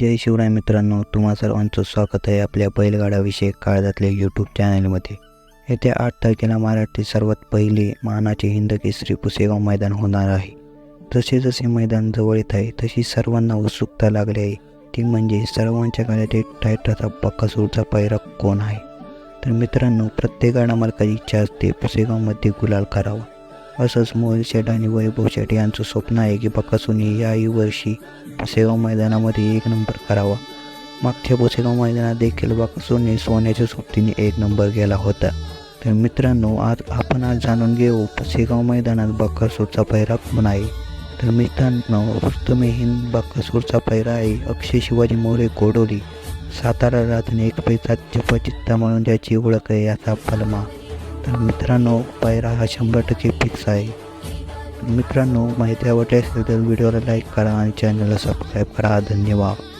जय शिवराय मित्रांनो तुम्हा सर्वांचं स्वागत आहे आपल्या बैलगाडाविषयक काळजातल्या यूट्यूब चॅनलमध्ये येत्या आठ तारखेला महाराष्ट्रातील सर्वात पहिले मानाचे हिंद केसरी पुसेगाव मैदान होणार आहे. जसे जसे मैदान जवळ येत आहे तशी सर्वांना उत्सुकता लागली आहे. ती म्हणजे सर्वांच्या काळात एक टायटाचा पक्कासूरचा पैरा कोण आहे? तर मित्रांनो प्रत्येक गाडा मालकाची इच्छा असते पुसेगावमध्ये गुलाल करावा. असंच मोहित शेठ आणि वैभव शेठ यांचं स्वप्न आहे की बकासूरने याही वर्षी पुसेगाव मैदानामध्ये एक नंबर करावा. मागच्या पुसेगाव मैदानात देखील बकासुनी सोन्याच्या सोबतीने एक नंबर गेला होता. तर मित्रांनो आज आपण आज जाणून घेऊ पुसेगाव मैदानात बकासूरचा पैरा कोण आहे? तर मित्रांनो रुस्तमेहीन हिंद बकासूरचा पैरा आहे अक्षय शिवाजी मोरे कोडोली. सातारा राजने एक पैसा चित्ता म्हणून ज्याची ओळख आहे याचा पलमा तर मित्रांनो पायरा हा शंभर टक्के फिक्स आहे. मित्रांनो माहिती आवडली असेल तर व्हिडिओला लाईक करा आणि चॅनलला सबस्क्राईब करा. धन्यवाद.